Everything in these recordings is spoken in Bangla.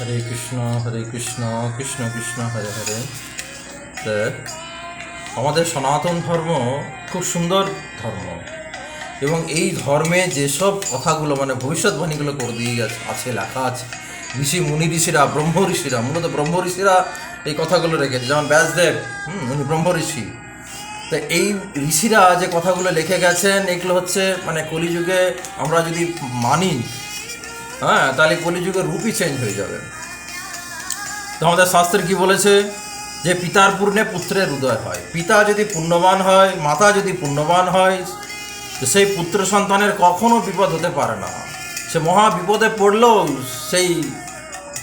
হরে কৃষ্ণ হরে কৃষ্ণ কৃষ্ণ কৃষ্ণ, হরে হরে। আমাদের সনাতন ধর্ম খুব সুন্দর ধর্ম। এবং এই ধর্মে যেসব কথাগুলো মানে ভবিষ্যৎবাণীগুলো করে দিয়ে গেছে, আছে, লেখা আছে, ঋষি, মুনি ঋষিরা, ব্রহ্ম ঋষিরা, মূলত ব্রহ্ম ঋষিরা এই কথাগুলো রেখেছে। যেমন ব্যাসদেব, হুম, উনি ব্রহ্ম ঋষি। তো এই ঋষিরা যে কথাগুলো লিখে গেছেন, এগুলো হচ্ছে মানে কলিযুগে আমরা যদি মানি হ্যাঁ তাহলে কলিযুগের রূপই চেঞ্জ হয়ে যাবে। তো আমাদের শাস্ত্রে কি বলেছে? যে পিতার পূর্ণে পুত্রের উদয় হয়। পিতা যদি পুণ্যবান হয়, মাতা যদি পুণ্যবান হয় সেই পুত্র সন্তানের কখনো বিপদ হতে পারে না। সে মহা বিপদে পড়লেও সেই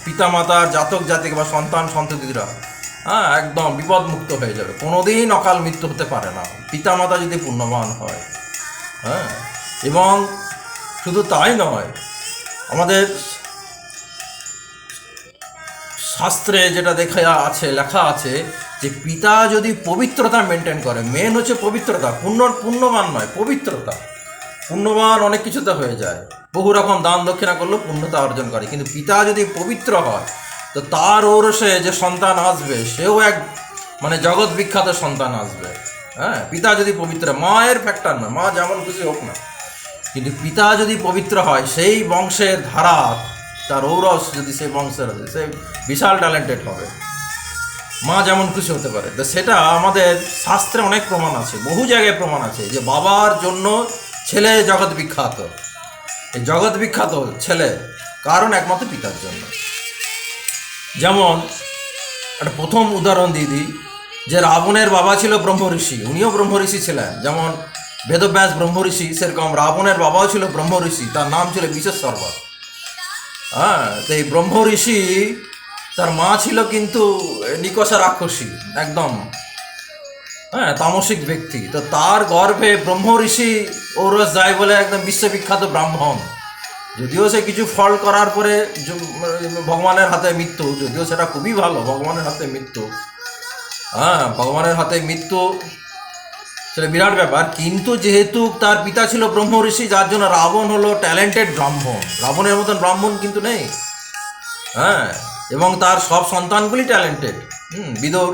পিতা মাতার জাতক, জাতিক বা সন্তান, সন্ততিরা হ্যাঁ একদম বিপদমুক্ত হয়ে যাবে। কোনোদিন অকাল মৃত্যু হতে পারে না। পিতা মাতা যদি পুণ্যবান হয় হ্যাঁ এবং শুধু তাই নয় আমাদের শাস্ত্রে যেটা দেখা আছে, লেখা আছে যে পিতা যদি পবিত্রতা মেনটেন করে মেন হচ্ছে পবিত্রতা পুণ্য পুণ্যবান নয়, পবিত্রতা। পুণ্যবান অনেক কিছুতে হয়ে যায়। বহু রকম দান দক্ষিণা করলেও পুণ্যতা অর্জন করে। কিন্তু পিতা যদি পবিত্র হয়, তো তার ঔরসে যে সন্তান আসবে, সেও এক মানে জগৎ বিখ্যাত সন্তান আসবে। হ্যাঁ পিতা যদি পবিত্র, মায়ের ফ্যাক্টর নয় মা যেমন খুশি হোক না। কিন্তু পিতা যদি পবিত্র হয়, সেই বংশের ধারা, তার ঔরস যদি সেই বংশের আছে সে বিশাল ট্যালেন্টেড হবে। মা যেমন খুশি হতে পারে। তো সেটা আমাদের শাস্ত্রে অনেক প্রমাণ আছে, বহু জায়গায় প্রমাণ আছে যে বাবার জন্য ছেলে জগৎ বিখ্যাত। এই জগৎ বিখ্যাত ছেলে কারণ একমাত্র পিতার জন্য। যেমন একটা প্রথম উদাহরণ দিয়ে দিই, যে রাবণের বাবা ছিল ব্রহ্ম ঋষি উনিও ব্রহ্ম ঋষি ছিলেন। যেমন বেদব্যাস ব্রহ্ম ঋষি, সেরকম রাবণের বাবাও ছিল ব্রহ্ম ঋষি, তার নাম ছিল বিশেশ্বর হ্যাঁ তো এই ব্রহ্ম ঋষি, তার মা ছিল কিন্তু নিকষা রাক্ষসী, একদম। হ্যাঁ তামসিক ব্যক্তি। তো তার গর্ভে ব্রহ্ম ঋষি ঔরস যায় বলে একদম বিশ্ববিখ্যাত ব্রাহ্মণ। যদিও সে কিছু ফল করার পরে ভগবানের হাতে মৃত্যু, যদিও সেটা খুবই ভালো, ভগবানের হাতে মৃত্যু। হ্যাঁ ভগবানের হাতে মৃত্যু সেটা বিরাট ব্যাপার। কিন্তু যেহেতু তার পিতা ছিল ব্রহ্ম ঋষি, যার জন্য রাবণ হলো ট্যালেন্টেড ব্রাহ্মণ। রাবণের মতন ব্রাহ্মণ কিন্তু নেই। হ্যাঁ এবং তার সব সন্তানগুলি ট্যালেন্টেড হুম, বিদর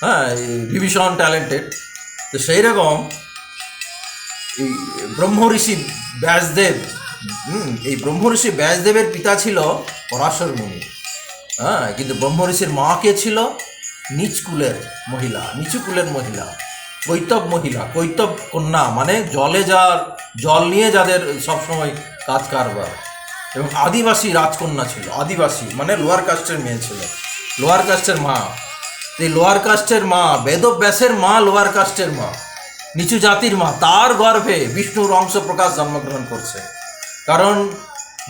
হ্যাঁ বিভীষণ ট্যালেন্টেড তো সেই রকম এই ব্রহ্ম ঋষি ব্যাসদেব, হুম, এই ব্রহ্ম ঋষি ব্যাসদেবের পিতা ছিল পরাশর মুনি। হ্যাঁ কিন্তু ব্রহ্ম ঋষির মা কে ছিল? নিচ কুলের মহিলা নিচু কুলের মহিলা। কৈতব মহিলা কৈতব কন্যা মানে জলে যার, জল নিয়ে যাদের সবসময় কাজ কারবার। এবং আদিবাসী রাজকন্যা ছিল, আদিবাসী মানে লোয়ার কাস্টের মেয়ে ছিল। লোয়ার কাস্টের মা। এই লোয়ার কাস্টের মা, বেদব্যাসের মা, লোয়ার কাস্টের মা, নিচু জাতির মা, তার গর্ভে বিষ্ণুর অংশ প্রকাশ জন্মগ্রহণ করছে। কারণ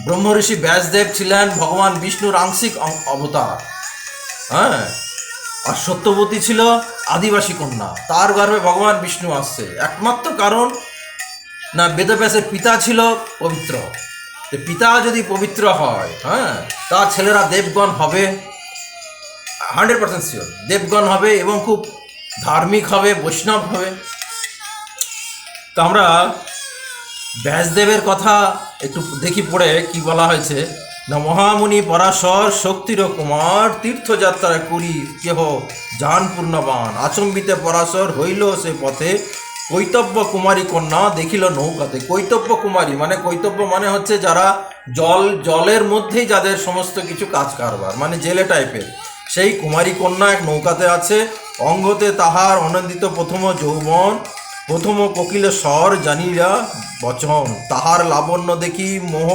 ব্রহ্মঋষি ব্যাসদেব ছিলেন ভগবান বিষ্ণুর আংশিক অবতার। হ্যাঁ? আর সত্যবতী ছিল আদিবাসী কন্যা। তার গর্ভে ভগবান বিষ্ণু আসছে। একমাত্র কারণ, না বেদব্যাসের পিতা ছিল পবিত্র। পিতা যদি পবিত্র হয় হ্যাঁ তার ছেলেরা দেবগণ হবে। হান্ড্রেড পার্সেন্ট শিওর, দেবগণ হবে এবং খুব ধার্মিক হবে, বৈষ্ণব হবে। তো আমরা ব্যাসদেবের কথা একটু দেখি পড়ে, কি বলা হয়েছে। মহামুনি পরাশর শক্তির কুমার তীর্থযাত্রা করি কেহ যান পূর্ণবান আচম্বিতে পরাশর হইল সে পথে। কৈতব্য কুমারী কন্যা দেখিল নৌকাতে। কৈতব্য কুমারী মানে কৈতব্য মানে হচ্ছে যারা জল, জলের মধ্যেই যাদের সমস্ত কিছু কাজ কারবার মানে জেলে টাইপের। সেই কুমারী কন্যা এক নৌকাতে আছে। অঙ্গতে তাহার অনন্দিত প্রথম যৌবন, প্রথম কোকিল স্বর জানিরা বচন, তাহার লাবণ্য দেখি মোহ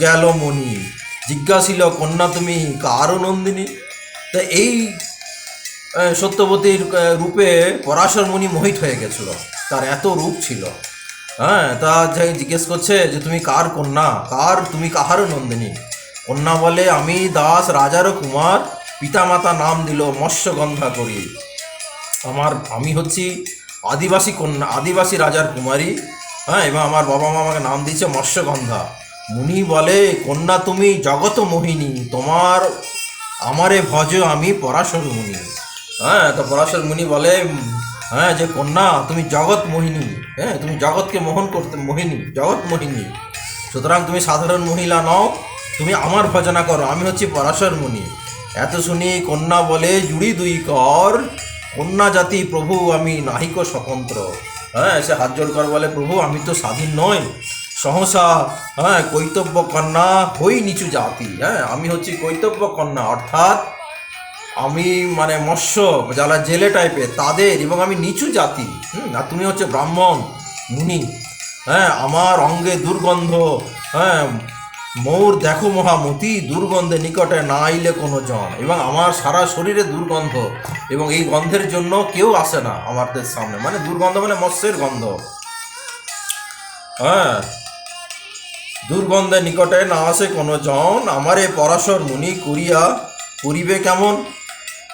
গেল মনি জিজ্ঞাসিল, কন্যা, তুমি কার নন্দিনী তা এই সত্যবতীর রূপে পরাশর মুনি মোহিত হয়ে গেছিল। তার এত রূপ ছিল। হ্যাঁ তা যে জিজ্ঞেস করছে যে, তুমি কার কন্যা? কার, তুমি কাহার নন্দিনী? কন্যা বলে, আমি দাস রাজার কুমার, পিতামাতা নাম দিল মৎস্যগন্ধা করি। আমার, আমি হচ্ছি আদিবাসী কন্যা, আদিবাসী রাজার কুমারী। হ্যাঁ এবং আমার বাবা মা আমাকে নাম দিয়েছে মৎস্যগন্ধা। মুনি বলে, কন্যা তুমি জগত মোহিনী, তোমার, আমারে ভজ আমি পরাশর মুনি। হ্যাঁ তো পরাশর মুনি বলে হ্যাঁ যে কন্যা, তুমি জগৎ মোহিনী হ্যাঁ তুমি জগৎকে মোহন করতে, মোহিনী, জগৎ মোহিনী। সুতরাং তুমি সাধারণ মহিলা নও, তুমি আমার ভজনা করো, আমি হচ্ছি পরাশর মুনি। এত শুনি কন্যা বলে, জুড়ি দুই কর, কন্যা জাতি প্রভু আমি নাহিক স্বতন্ত্র। হ্যাঁ সে হাত জোড় কর বলে, প্রভু, আমি তো স্বাধীন নয় সহসা হ্যাঁ কৈতব্য কন্যা হই নিচু জাতি হ্যাঁ আমি হচ্ছি কৈতব্য কন্যা, অর্থাৎ আমি মানে মৎস্য, যারা জেলে টাইপের তাদের এবং আমি নিচু জাতি, হুম, আর তুমি হচ্ছে ব্রাহ্মণ, মুনি হ্যাঁ আমার অঙ্গে দুর্গন্ধ হ্যাঁ মৌর দেখো মহামতি, দুর্গন্ধে নিকটে না আইলে কোনো জন, এবং আমার সারা শরীরে দুর্গন্ধ, এবং এই গন্ধের জন্য কেউ আসে না আমাদের সামনে মানে দুর্গন্ধ মানে মৎস্যের গন্ধ হ্যাঁ দুর্গন্ধে নিকটে না আসে কোনো জন। আমারে পরাশর মুনি করিয়া করিবে কেমন?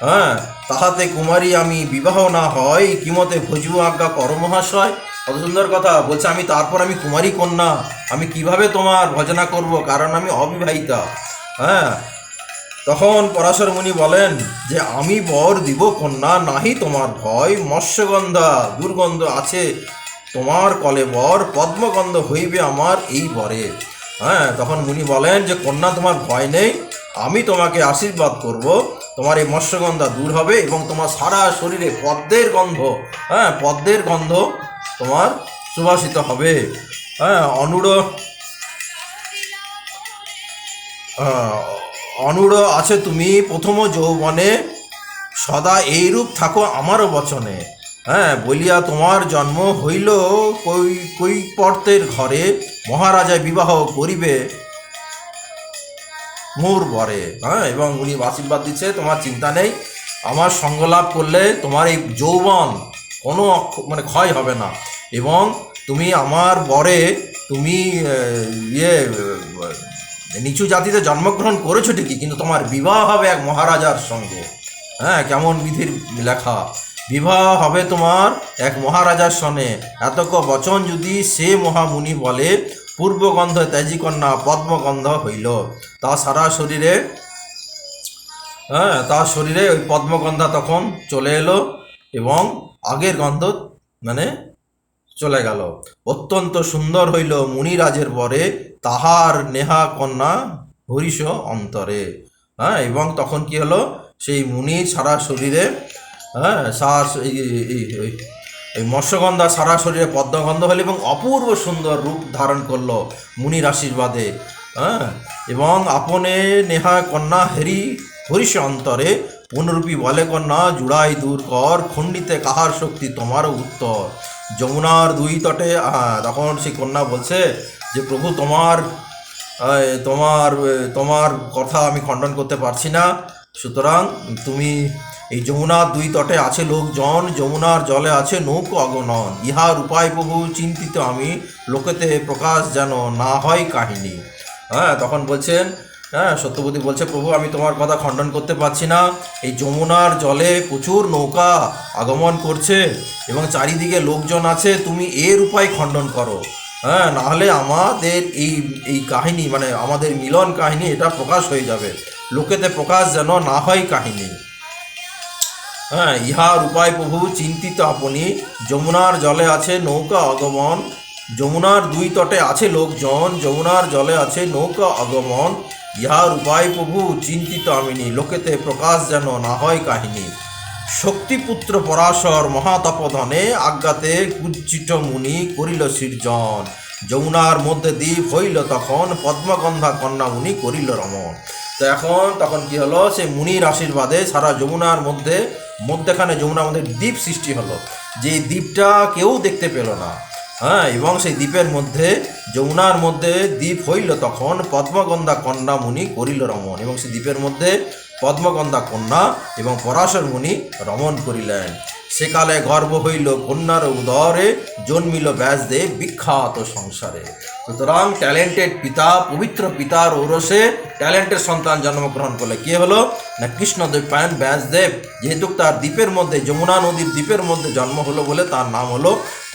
হ্যাঁ তাহাতে কুমারী আমি বিবাহ না হয়, কিমতে ভজু আজ্ঞা কর মহাশয়? কত সুন্দর কথা। বলছে, আমি তারপর আমি কুমারী কন্যা। আমি কীভাবে তোমার ভজনা করব? কারণ আমি অবিবাহিতা। হ্যাঁ তখন পরাশর মুনি বলেন যে, আমি বর দিব কন্যা, নাহি তোমার ভয়। মৎস্যগন্ধা, দুর্গন্ধ আছে। তোমার কলে বর পদ্মগন্ধ হইবে আমার এই বরে। হ্যাঁ তখন মুনি বলেন যে কন্যা তোমার ভয় নেই। আমি তোমাকে আশীর্বাদ করব। তোমার এই মৎস্যগন্ধা দূর হবে এবং তোমার সারা শরীরে পদ্মের গন্ধ হ্যাঁ পদ্মের গন্ধ তোমার সুবাসিত হবে। হ্যাঁ অনুড় আহ, অনুড় আছে তুমি প্রথম যৌবনে। সদা এইরূপ থাকো আমারও বচনে। হ্যাঁ বলিয়া তোমার জন্ম হইল কই কৈপর্তের ঘরে মহারাজা বিবাহ করিবে মোর বরে। হ্যাঁ এবং উনি আশীর্বাদ দিচ্ছে, তোমার চিন্তা নেই। আমার সঙ্গলাভ করলে তোমার এই যৌবন কোনো মানে ক্ষয় হবে না। এবং তুমি আমার বরে, তুমি ইয়ে নিচু জাতিতে জন্মগ্রহণ করেছ ঠিকই, কিন্তু তোমার বিবাহ হবে এক মহারাজার সঙ্গে। হ্যাঁ কেমন বিধির লেখা। বিবাহ হবে তোমার এক মহারাজার সনে। এতক বচন যদি সে মহামুনি বলে, পূর্বগন্ধ ত্যাজিকন্যা পদ্মগন্ধ হইল। তা সারা শরীরে হ্যাঁ তার শরীরে ওই পদ্মগন্ধা তখন চলে এলো এবং আগের গন্ধ মানে চলে গেল। অত্যন্ত সুন্দর হইল মুনিরাজের পরে তাহার নেহা কন্যা হরিষ অন্তরে। হ্যাঁ এবং তখন কি হলো? সেই মুনির সারা শরীরে হ্যাঁ সার, এই, এই- এই- মৎস্যগন্ধা, সারা শরীরে পদ্মগন্ধ হলো এবং অপূর্ব সুন্দর রূপ ধারণ করল মুনির আশীর্বাদে হ্যাঁ এবং আপনে নেহা কন্যা হেরি হরিষ অন্তরে পুনরূপী বলে কন্যা, জুড়াই দূর কর, খণ্ডিতে কাহার শক্তি তোমারও উত্তর। যমুনার দুই তটে তখন সেই কন্যা বলছে যে, প্রভু, তোমার তোমার তোমার কথা আমি খণ্ডন করতে পারছি না। সুতরাং তুমি এই যমুনার দুই তটে আছে লোকজন, যমুনার জলে আছে নৌকো অগণন ইহার উপায় প্রভু চিন্তিত আমি, লোকেতে প্রকাশ যেন না হয় কাহিনী। হ্যাঁ তখন বলছেন হ্যাঁ সত্যবতী বলছে, প্রভু, আমি তোমার কথা খণ্ডন করতে পারছি না। এই যমুনার জলে প্রচুর নৌকা আগমন করছে এবং চারিদিকে লোকজন আছে, তুমি এর উপায় খণ্ডন করো। হ্যাঁ নাহলে আমাদের এই এই কাহিনী মানে আমাদের মিলন কাহিনী, এটা প্রকাশ হয়ে যাবে। লোকেতে প্রকাশ যেন না হয় কাহিনী। হ্যাঁ ইহার উপায় প্রভু চিন্তিত আপনি। যমুনার জলে আছে নৌকা আগমন। যমুনার দুই তটে আছে লোকজন, যমুনার জলে আছে নৌকা আগমন। ইহার উপায় প্রভু চিন্তিত আমিনি, লোকেতে প্রকাশ যেন না হয় কাহিনী। শক্তিপুত্র পরাশর মহাতপধনে আজ্ঞাতে কুজ্জিত মুনি করিল সৃজন। যমুনার মধ্যে দ্বীপ হইল তখন, পদ্মগন্ধা কন্যা মুনি করিল রমণ তো এখন তখন কি হলো? সে মুনির আশীর্বাদে সারা যমুনার মধ্যে, মধ্যেখানে যমুনার মধ্যে দ্বীপ সৃষ্টি হলো। যে দ্বীপটা কেউ দেখতে পেল না। হ্যাঁ এবং সেই দ্বীপের মধ্যে, যমুনার মধ্যে দ্বীপ হইল তখন পদ্মগন্ধা কন্যা মুনি করিল রমন এবং সেই দ্বীপের মধ্যে পদ্মগন্ধা কন্যা এবং পরাশর মুনি রমন করিলেন। সেকালে গর্ব হইল কন্যার উদরে, জন্মিল ব্যাসদেব বিখ্যাত সংসারে। সুতরাং ট্যালেন্টেড পিতা, পবিত্র পিতার ঔরসে ট্যালেন্টের সন্তান জন্মগ্রহণ করলে কে হলো? না কৃষ্ণদেব ব্যাসদেব, যেহেতু তার দ্বীপের মধ্যে, যমুনা নদীর দ্বীপের মধ্যে জন্ম হলো বলে তার নাম হলো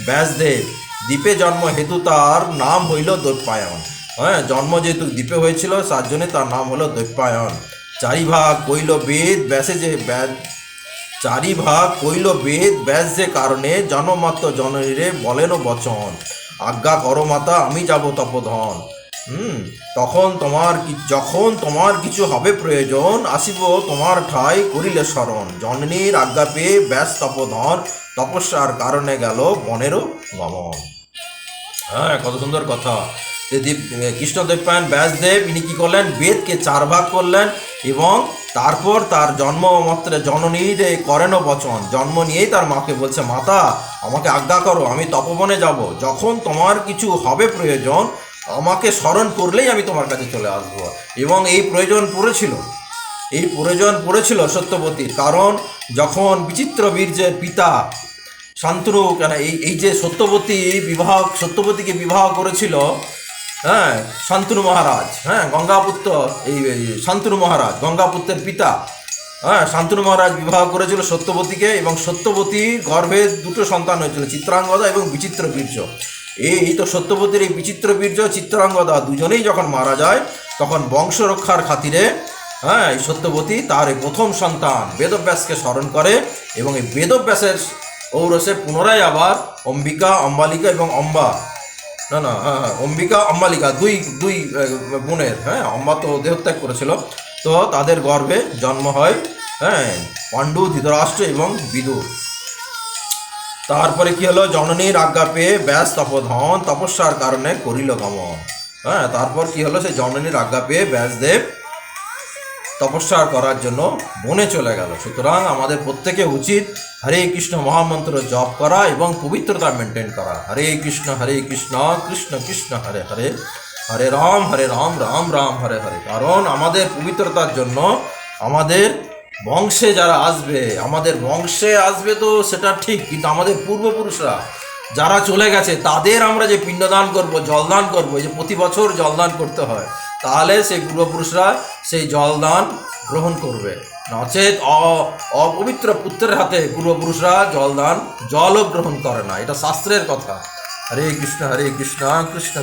ব্যাসদেব। দ্বীপে জন্ম হেতু তার নাম হইল দৈপায়ন হ্যাঁ জন্ম যেহেতু দ্বীপে হয়েছিল তার জন্য তার নাম হলো দৈপায়ন চারিভাগ কইল বেদ, ব্যাসে যে ব্যাস চারি ভাগ কইল বেদ ব্যাস যে কারণে জনমাত্র জননীরে বলেন বচন। আজ্ঞা করো মাতা, আমি যাব তপধন। হুম, তখন তোমার কি যখন তোমার কিছু হবে প্রয়োজন, আসিব তোমার ঠাই করিলে স্মরণ। জননীর আজ্ঞা পেয়ে ব্যাস তপধন তপস্যার কারণে গেল বনেরও গমন। হ্যাঁ কত সুন্দর কথা। যে দীপ- কৃষ্ণদেবপায়ন ব্যাসদেব, ইনি কী করলেন? বেদকে চার ভাগ করলেন এবং তারপর তার জন্ম মাত্রে জননীর যে করেন বচন, জন্ম নিয়েই তার মাকে বলছে, মাতা, আমাকে আজ্ঞা করো, আমি তপবনে যাব। যখন তোমার কিছু হবে প্রয়োজন, আমাকে স্মরণ করলেই আমি তোমার কাছে চলে আসব। এবং এই প্রয়োজন পড়েছিল। এই প্রয়োজন পড়েছিল সত্যবতীর, কারণ যখন বিচিত্র বীর্যের পিতা শান্তনু, কেন এই এই যে সত্যবতী বিবাহ, সত্যবতীকে বিবাহ করেছিল হ্যাঁ শান্তনু মহারাজ হ্যাঁ গঙ্গাপুত্র, এই শান্তনু মহারাজ, গঙ্গাপুত্রের পিতা। হ্যাঁ শান্তনু মহারাজ বিবাহ করেছিল সত্যবতীকে এবং সত্যবতীর গর্ভে দুটো সন্তান হয়েছিল, চিত্রাঙ্গদা এবং বিচিত্র বীর্য। এই তো সত্যবতীর এই বিচিত্র বীর্য, চিত্রাঙ্গদা দুজনেই যখন মারা যায়, তখন বংশ রক্ষার খাতিরে হ্যাঁ এই সত্যবতী তার এই প্রথম সন্তান বেদব্যাসকে স্মরণ করে এবং এই বেদব্যাসের ঔরসে পুনরায় আবার অম্বিকা, অম্বালিকা এবং অম্বা না না হ্যাঁ হ্যাঁ অম্বিকা, অম্বালিকা, দুই দুই বোনের হ্যাঁ অম্বা তো দেহত্যাগ করেছিল। তো তাদের গর্ভে জন্ম হয় হ্যাঁ পাণ্ডু, ধৃতরাষ্ট্র এবং বিদুর। তারপরে কি হলো? জননীর আজ্ঞা পেয়ে ব্যাস তপধন, তপস্যার কারণে করিল গমন। হ্যাঁ তারপর কি হলো? সে জননীর আজ্ঞা পেয়ে ব্যাসদেব তপস্যা করার জন্য বনে চলে গেল। সুতরাং আমাদের প্রত্যেকে উচিত হরে কৃষ্ণ মহামন্ত্র জপ করা এবং পবিত্রতা মেনটেন করা। হরে কৃষ্ণ হরে কৃষ্ণ কৃষ্ণ কৃষ্ণ, হরে হরে হরে রাম হরে রাম রাম রাম, হরে হরে। কারণ আমাদের পবিত্রতার জন্য আমাদের বংশে যারা আসবে, আমাদের বংশে আসবে তো সেটা ঠিক, কিন্তু আমাদের পূর্বপুরুষরা যারা চলে গেছে, তাদের আমরা যে পিণ্ডদান করব, জলদান করব যে প্রতি বছর জলদান করতে হয় তাহলে সেই পূর্বপুরুষরা সেই জলদান গ্রহণ করবে। নচেত অপবিত্র পুত্রের হাতে পূর্বপুরুষরা জলদান, জলও গ্রহণ করে না। এটা শাস্ত্রের কথা। হরে কৃষ্ণ হরে কৃষ্ণ কৃষ্ণ